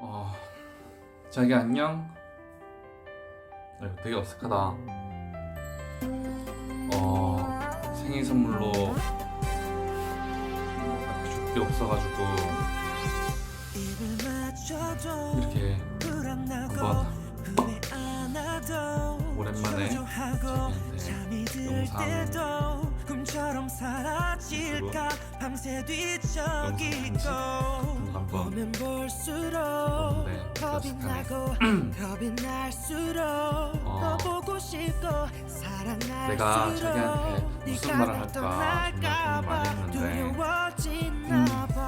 어, 자기 안녕. 아, 되게 어색하다. 어, 생일 선물로 줄 게 없어가지고 이렇게 한번 오랜만에 자기한테 영상 밤새 뒤척이고 한번 겁이. 나고 겁이 날수록 어. 더 보고 싶고 사랑할수록 내가 자기한테 무슨 네가 말을 할까 정말 고민 많이 봐 했는데 두려워지나 봐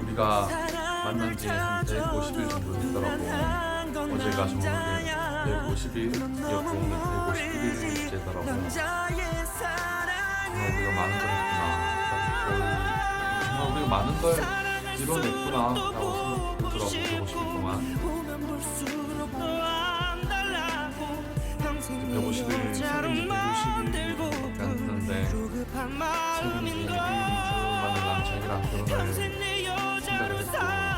우리가 만난 지 한 150일 정도 됐더라고. 어제가 정확하게 150일이었고 오늘 151일째더라고. 남자의 정말 우리가 많은 걸 했구나. 정말 우리가 많은 걸 이뤄냈구나 라고 생각들더라고 150일 동안. 보면 볼수록 더안 달라고 평생 150일 생일이 150일밖에 안 됐는데 조급한 최근 마음인 이제 1, 걸 2주 만에 난 자기랑 결혼을 평생 내 여자로 했고.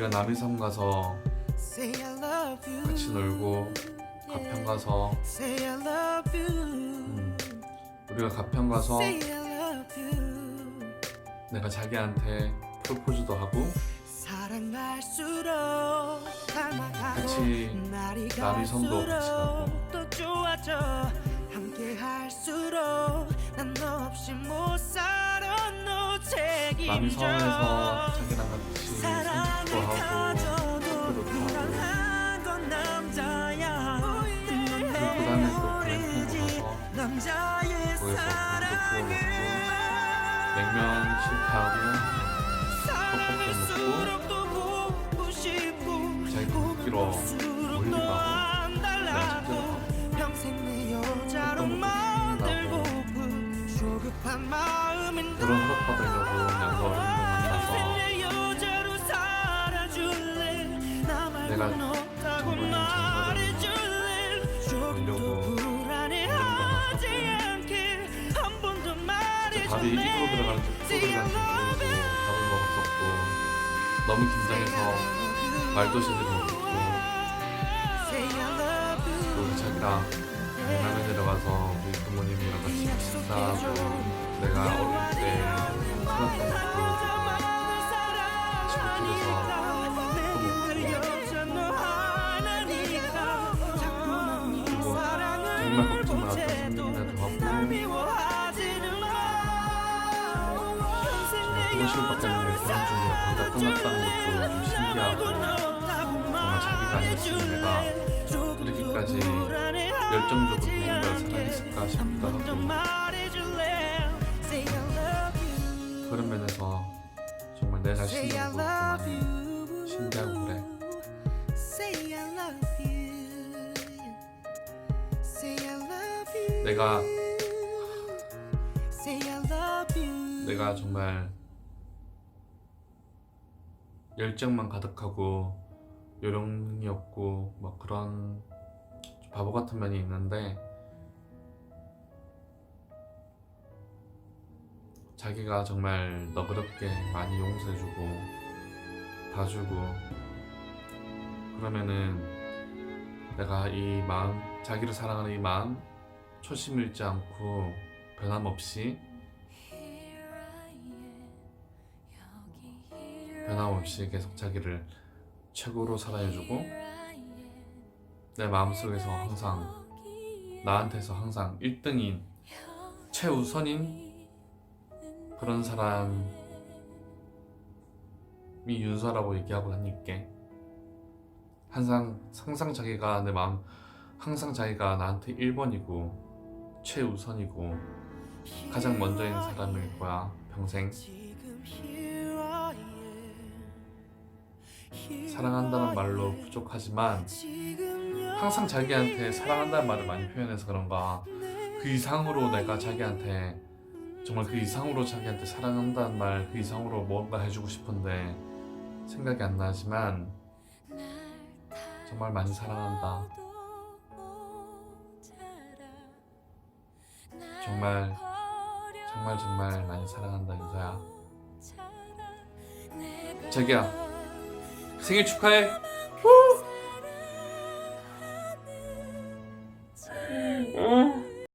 우리가 남이섬 가서 같이 놀고 가평 가서 음, 우리가 가평 가서 내가 자기한테 프로포즈도 하고 같이 남이섬도 같이 가고. 남이섬에서 같이 사랑을 산책도 하고 그 다음에 또 글램핑도 가서 거기서 사랑을 부어 먹고 냉면 실패하고 보고 싶고 자기 멀리 더 가고. 안 내가 첫째로 먹고 그런 허락 받으려고 어른 내가 정말 더저 밥이 입으로 코로 들어가는지 모르고 밥을 먹었었고 너무 긴장해서 말도 제대로 못했고 또 우리 자기랑 강남에 내려가서 우리 부모님이랑 같이 식사하고 내가 어릴 때 살았던 같이 그리 50일밖에 안 되는 결혼 준비가 벌써 끝났다는 것도 좀 신기하고 정말 자기가 아니었으면 내가. 이렇게까지 열정적으로 내는 걸 사랑했을까 싶기도 하고. 그런 면에서 정말 내 자신도 많이 신기하고 그래 내가 내가 정말 열정만 가득하고 요령이 없고 막 그런 좀 바보 같은 면이 있는데 자기가 정말 너그럽게 많이 용서해주고 봐주고 그러면은 내가 이 마음 자기를 사랑하는 이 마음 초심 잃지 않고 변함없이 변함없이 계속 자기를 최고로 사랑해주고 내 마음속에서 항상 나한테서 항상 1등인 최우선인 그런 사람이 윤서라고 얘기하고 다닐게. 항상 항상 자기가 내 마음 항상 자기가 나한테 1번이고 최우선이고 가장 먼저인 사람일 거야 평생 사랑한다는 말로 부족하지만 항상 자기한테 사랑한다는 말을 많이 표현해서 그런가 그 이상으로 내가 자기한테 정말 그 이상으로 자기한테 사랑한다는 말 그 이상으로 뭔가 해주고 싶은데 생각이 안 나지만 정말 많이 사랑한다. 정말 정말 정말 많이 사랑한다 윤서야. 자기야 생일 축하해. 후!